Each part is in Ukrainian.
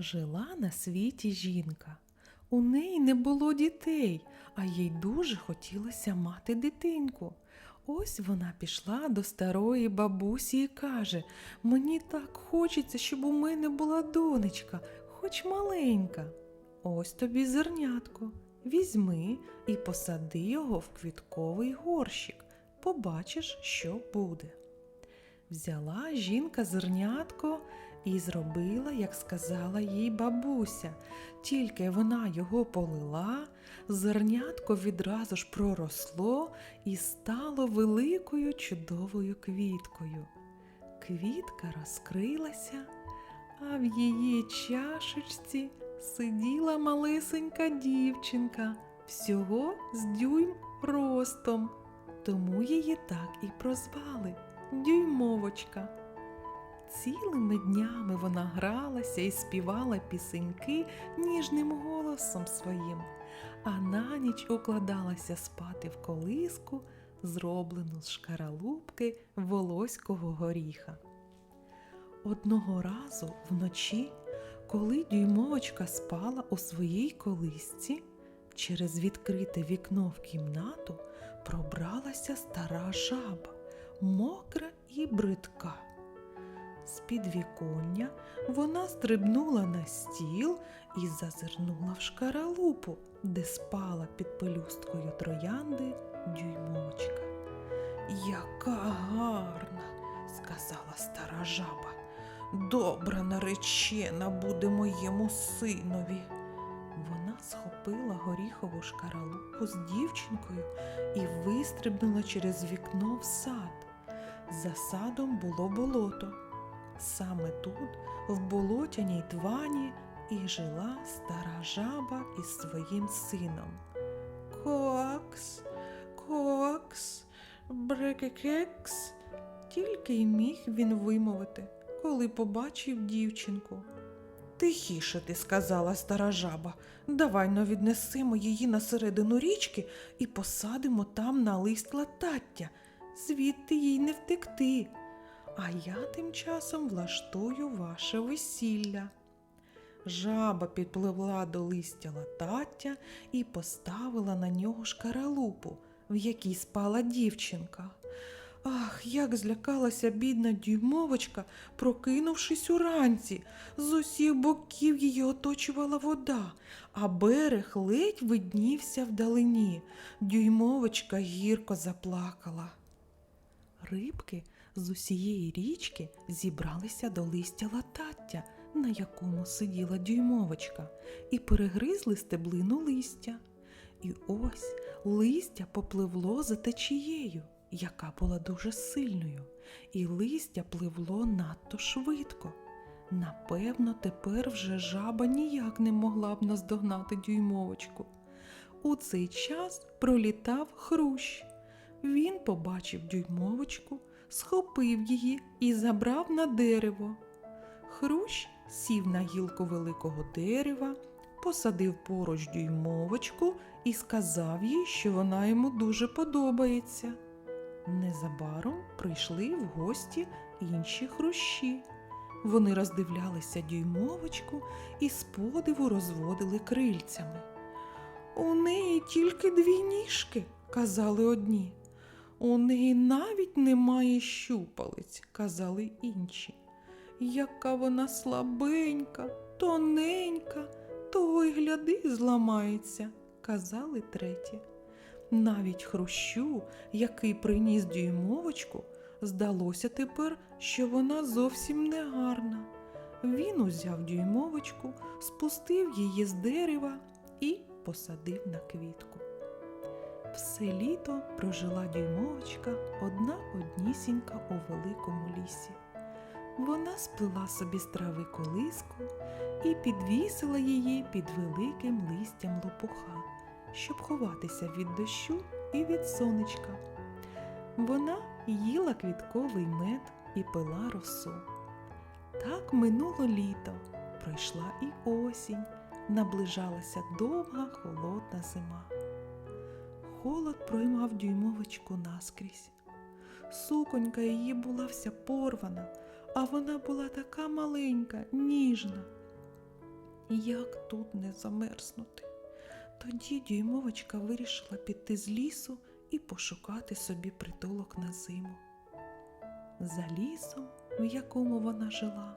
Жила на світі жінка. У неї не було дітей, а їй дуже хотілося мати дитинку. Ось вона пішла до старої бабусі і каже: Мені так хочеться, щоб у мене була донечка, хоч маленька. Ось тобі зернятко. Візьми і посади його в квітковий горщик. Побачиш, що буде. Взяла жінка зернятко і зробила, як сказала їй бабуся. Тільки вона його полила, зернятко відразу ж проросло і стало великою чудовою квіткою. Квітка розкрилася, а в її чашечці сиділа малесенька дівчинка, всього з дюйм ростом, тому її так і прозвали Дюймовочка. Цілими днями вона гралася і співала пісеньки ніжним голосом своїм, а на ніч укладалася спати в колиску, зроблену з шкаралупки волоського горіха. Одного разу вночі, коли дюймовочка спала у своїй колисці, через відкрите вікно в кімнату пробралася стара жаба, мокра і бридка. З підвіконня вона стрибнула на стіл і зазирнула в шкаралупу, де спала під пелюсткою троянди дюймовочка. Яка гарна, сказала стара жаба. Добра наречена буде моєму синові. Вона схопила горіхову шкаралупу з дівчинкою і вистрибнула через вікно в сад. За садом було болото. Саме тут, в болотяній твані, і жила стара жаба із своїм сином. Коакс, коакс, брекекекс. Тільки й міг він вимовити, коли побачив дівчинку. Тихіше ти, сказала стара жаба, давай но віднесемо її на середину річки і посадимо там на лист латаття, звідти їй не втекти. А я тим часом влаштую ваше весілля. Жаба підпливла до листя латаття і поставила на нього шкаралупу, в якій спала дівчинка. Ах, як злякалася бідна дюймовочка, прокинувшись уранці. З усіх боків її оточувала вода, а берег ледь виднівся вдалині. Дюймовочка гірко заплакала. Рибки з усієї річки зібралися до листя латаття, на якому сиділа дюймовочка, і перегризли стеблину листя. І ось листя попливло за течією, яка була дуже сильною, і листя пливло надто швидко. Напевно, тепер вже жаба ніяк не могла б наздогнати дюймовочку. У цей час пролітав хрущ. Він побачив дюймовочку, схопив її і забрав на дерево. Хрущ сів на гілку великого дерева, посадив поруч дюймовочку і сказав їй, що вона йому дуже подобається. Незабаром прийшли в гості інші хрущі. Вони роздивлялися дюймовочку і з подиву розводили крильцями. У неї тільки дві ніжки, казали одні. У неї навіть немає щупалець, казали інші. Яка вона слабенька, тоненька, того й гляди зламається, казали треті. Навіть хрущу, який приніс дюймовочку, здалося тепер, що вона зовсім не гарна. Він узяв дюймовочку, спустив її з дерева і посадив на квітку. Все літо прожила дюймовочка одна однісінька у великому лісі. Вона сплела собі з трави колиску і підвісила її під великим листям лопуха, щоб ховатися від дощу і від сонечка. Вона їла квітковий мед і пила росу. Так минуло літо, пройшла і осінь, наближалася довга холодна зима. Холод проймав дюймовочку наскрізь. Суконька її була вся порвана, а вона була така маленька, ніжна. Як тут не замерзнути? Тоді дюймовочка вирішила піти з лісу і пошукати собі притулок на зиму. За лісом, в якому вона жила,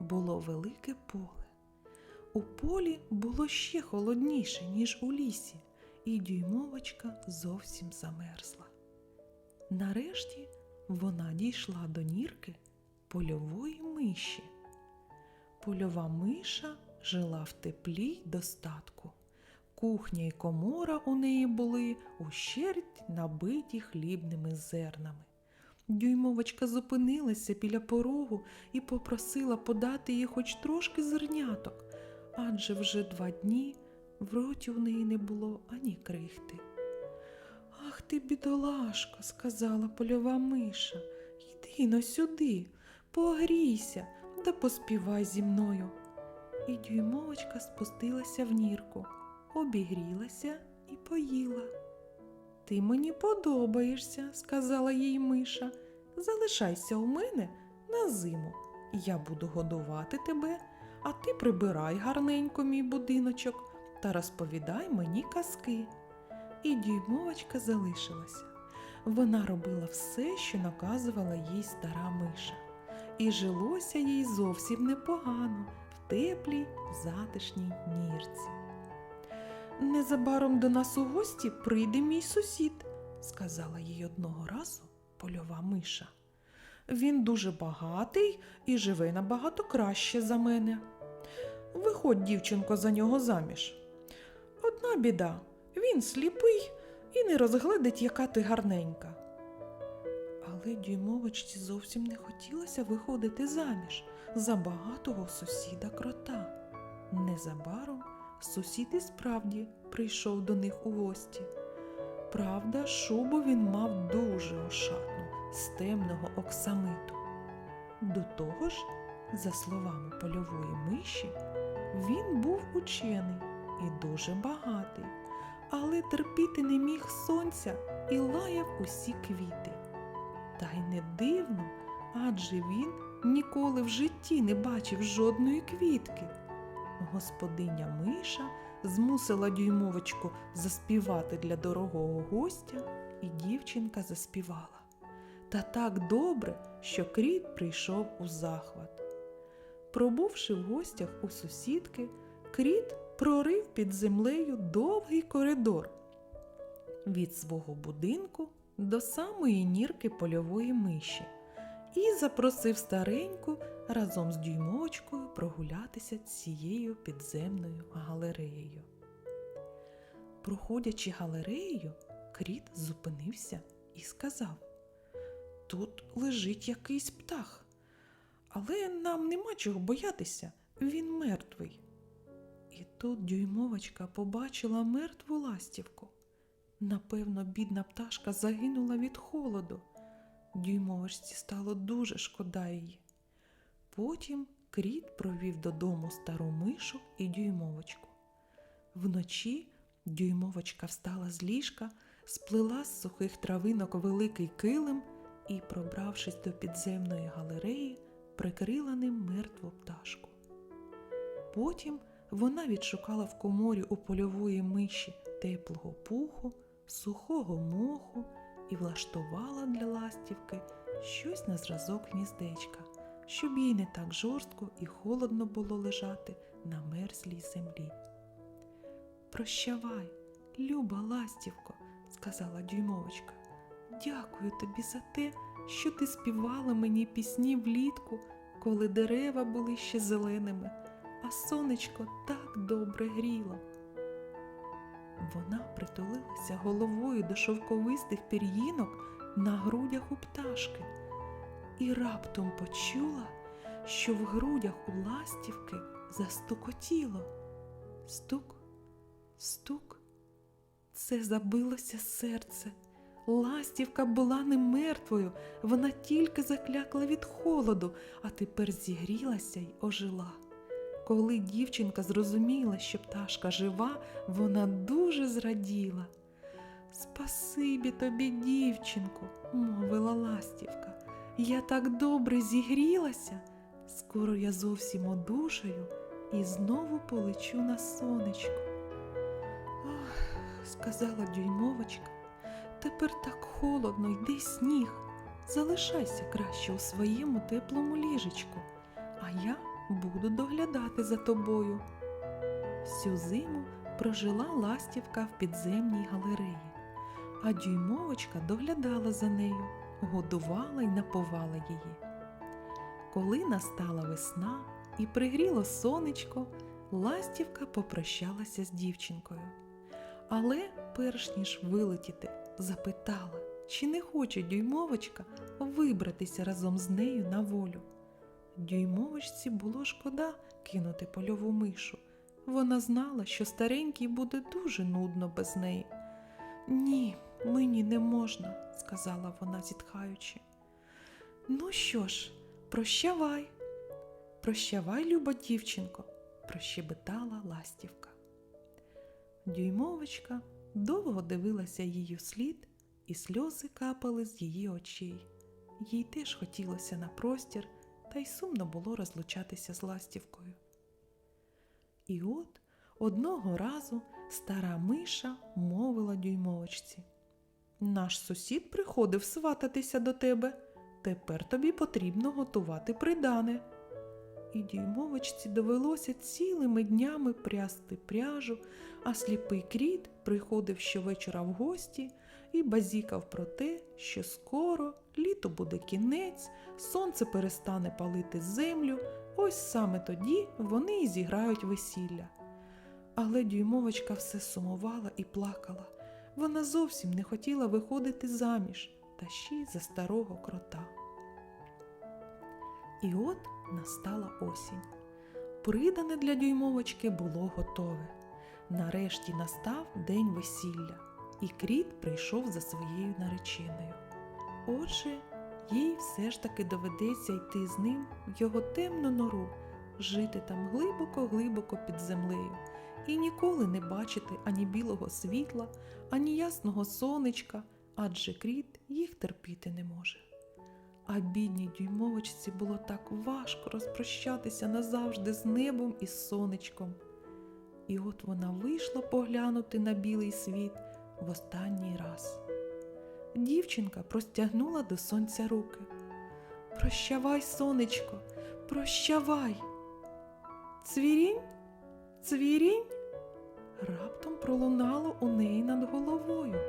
було велике поле. У полі було ще холодніше, ніж у лісі, і дюймовочка зовсім замерзла. Нарешті вона дійшла до нірки польової миші. Польова миша жила в теплі й достатку. Кухня й комора у неї були ущерть набиті хлібними зернами. Дюймовочка зупинилася біля порогу і попросила подати їй хоч трошки зерняток, адже вже два дні в роті у неї не було ані крихти. Ах ти, бідолашка, сказала польова миша, йди но сюди, погрійся та поспівай зі мною. І дюймовочка спустилася в нірку, обігрілася і поїла. Ти мені подобаєшся, сказала їй миша. Залишайся у мене на зиму. Я буду годувати тебе, а ти прибирай гарненько мій будиночок та розповідай мені казки. І дюймовочка залишилася. Вона робила все, що наказувала їй стара миша, і жилося їй зовсім непогано в теплій затишній нірці. Незабаром до нас у гості прийде мій сусід, сказала їй одного разу польова миша. Він дуже багатий і живе набагато краще за мене. Виходь, дівчинко, за нього заміж. Біда, він сліпий і не розгледить, яка ти гарненька. Але дюймовочці зовсім не хотілося виходити заміж за багатого сусіда крота. Незабаром сусід і справді прийшов до них у гості. Правда, шубу він мав дуже ошатну, з темного оксамиту. До того ж, за словами польової миші, він був учений і дуже багатий, але терпіти не міг сонця і лаяв усі квіти. Та й не дивно, адже він ніколи в житті не бачив жодної квітки. Господиня Миша змусила дюймовочку заспівати для дорогого гостя, і дівчинка заспівала. Та так добре, що кріт прийшов у захват. Пробувши в гостях у сусідки, кріт прорив під землею довгий коридор від свого будинку до самої нірки польової миші і запросив стареньку разом з дюймовочкою прогулятися цією підземною галереєю. Проходячи галереєю, кріт зупинився і сказав: Тут лежить якийсь птах, але нам нема чого боятися, він мертвий. Тут дюймовочка побачила мертву ластівку. Напевно, бідна пташка загинула від холоду. Дюймовочці стало дуже шкода її. Потім кріт провів додому стару мишу і дюймовочку. Вночі дюймовочка встала з ліжка, сплела з сухих травинок великий килим і, пробравшись до підземної галереї, прикрила ним мертву пташку. Потім вона відшукала в коморі у польової миші теплого пуху, сухого моху і влаштувала для ластівки щось на зразок гніздечка, щоб їй не так жорстко і холодно було лежати на мерзлій землі. Прощавай, люба ластівко, сказала дюймовочка. Дякую тобі за те, що ти співала мені пісні влітку, коли дерева були ще зеленими, а сонечко так добре гріло. Вона притулилася головою до шовковистих пір'їнок на грудях у пташки і раптом почула, що в грудях у ластівки застукотіло. Стук, стук, це забилося серце. Ластівка була не мертвою, вона тільки заклякла від холоду, а тепер зігрілася й ожила. Коли дівчинка зрозуміла, що пташка жива, вона дуже зраділа. Спасибі тобі, дівчинку, мовила ластівка. Я так добре зігрілася. Скоро я зовсім одужаю і знову полечу на сонечко. Ах, сказала дюймовочка, тепер так холодно, йде сніг. Залишайся краще у своєму теплому ліжечку, а я буду доглядати за тобою. Всю зиму прожила ластівка в підземній галереї, а дюймовочка доглядала за нею, годувала й напувала її. Коли настала весна і пригріло сонечко, ластівка попрощалася з дівчинкою. Але, перш ніж вилетіти, запитала, чи не хоче дюймовочка вибратися разом з нею на волю. Дюймовочці було шкода кинути польову мишу. Вона знала, що старенькій буде дуже нудно без неї. Ні, мені не можна, сказала вона, зітхаючи. Ну що ж, прощавай. Прощавай, люба дівчинко, прощебетала ластівка. Дюймовочка довго дивилася її вслід, і сльози капали з її очей. Їй теж хотілося на простір, та й сумно було розлучатися з ластівкою. І от одного разу стара миша мовила дюймовочці. Наш сусід приходив свататися до тебе. Тепер тобі потрібно готувати придане. І дюймовочці довелося цілими днями прясти пряжу, а сліпий кріт приходив щовечора в гості і базікав про те, що скоро літо буде кінець, сонце перестане палити землю, ось саме тоді вони і зіграють весілля. Але дюймовочка все сумувала і плакала. Вона зовсім не хотіла виходити заміж, та ще й за старого крота. І от настала осінь. Придане для дюймовочки було готове. Нарешті настав день весілля, і кріт прийшов за своєю нареченою. Отже, їй все ж таки доведеться йти з ним в його темну нору, жити там глибоко-глибоко під землею, і ніколи не бачити ані білого світла, ані ясного сонечка, адже кріт їх терпіти не може. А бідній дюймовочці було так важко розпрощатися назавжди з небом і сонечком. І от вона вийшла поглянути на білий світ в останній раз. Дівчинка простягнула до сонця руки. Прощавай, сонечко, прощавай. Цвірінь, цвірінь. Раптом пролунало у неї над головою.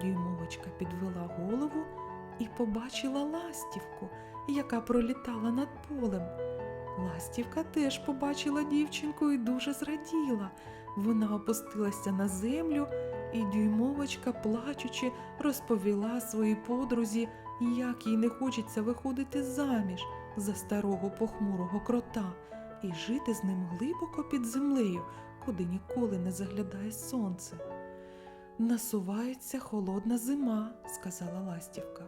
Дюймовочка підвела голову і побачила ластівку, яка пролітала над полем. Ластівка теж побачила дівчинку і дуже зраділа. Вона опустилася на землю, і дюймовочка, плачучи, розповіла своїй подрузі, як їй не хочеться виходити заміж за старого похмурого крота і жити з ним глибоко під землею, куди ніколи не заглядає сонце. Насувається холодна зима, сказала ластівка,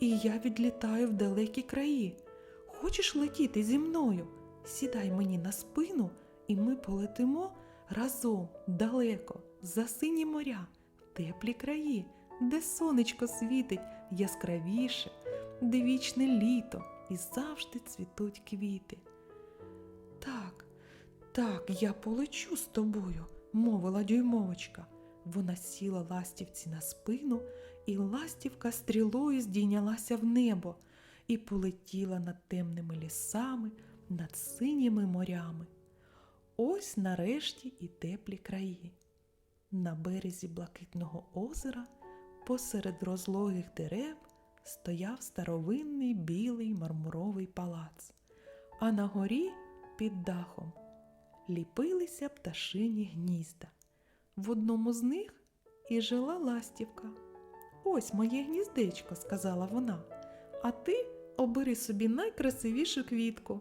і я відлітаю в далекі краї. Хочеш летіти зі мною? Сідай мені на спину, і ми полетимо разом далеко, за сині моря, теплі краї, де сонечко світить яскравіше, де вічне літо і завжди цвітуть квіти. Так, так, я полечу з тобою, мовила дюймовочка. Вона сіла ластівці на спину, і ластівка стрілою здійнялася в небо і полетіла над темними лісами, над синіми морями. Ось нарешті і теплі краї. На березі блакитного озера, посеред розлогих дерев, стояв старовинний білий мармуровий палац, а на горі під дахом ліпилися пташині гнізда. В одному з них і жила ластівка. Ось моє гніздечко, сказала вона, а ти обери собі найкрасивішу квітку.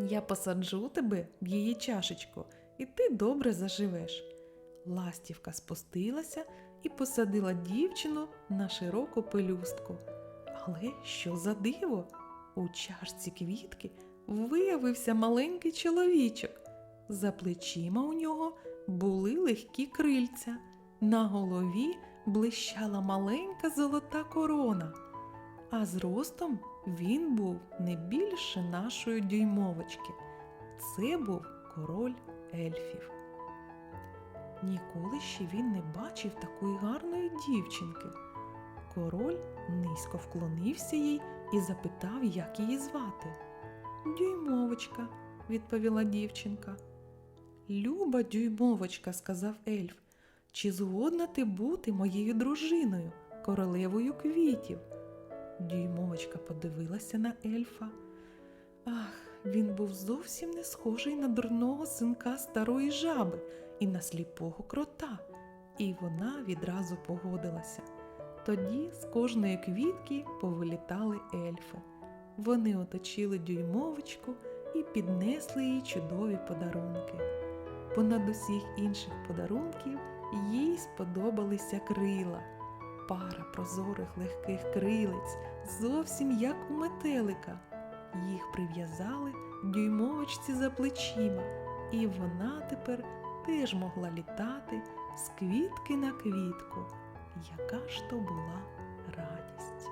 Я посаджу тебе в її чашечку, і ти добре заживеш. Ластівка спустилася і посадила дівчину на широку пелюстку. Але що за диво? У чашці квітки виявився маленький чоловічок. За плечима у нього були легкі крильця, на голові блищала маленька золота корона, а зростом він був не більше нашої дюймовочки. це був король ельфів. Ніколи ще він не бачив такої гарної дівчинки. Король низько вклонився їй і запитав, як її звати. Дюймовочка, відповіла дівчинка. Люба дюймовочка, сказав ельф, чи згодна ти бути моєю дружиною, королевою квітів? Дюймовочка подивилася на ельфа. Ах, він був зовсім не схожий на дурного синка старої жаби і на сліпого крота, і вона відразу погодилася. Тоді з кожної квітки повилітали ельфи. Вони оточили дюймовочку і піднесли їй чудові подарунки. Понад усіх інших подарунків їй сподобалися крила, пара прозорих легких крилець, зовсім як у метелика. Їх прив'язали дюймовочці за плечима, і вона тепер теж могла літати з квітки на квітку, яка ж то була радість.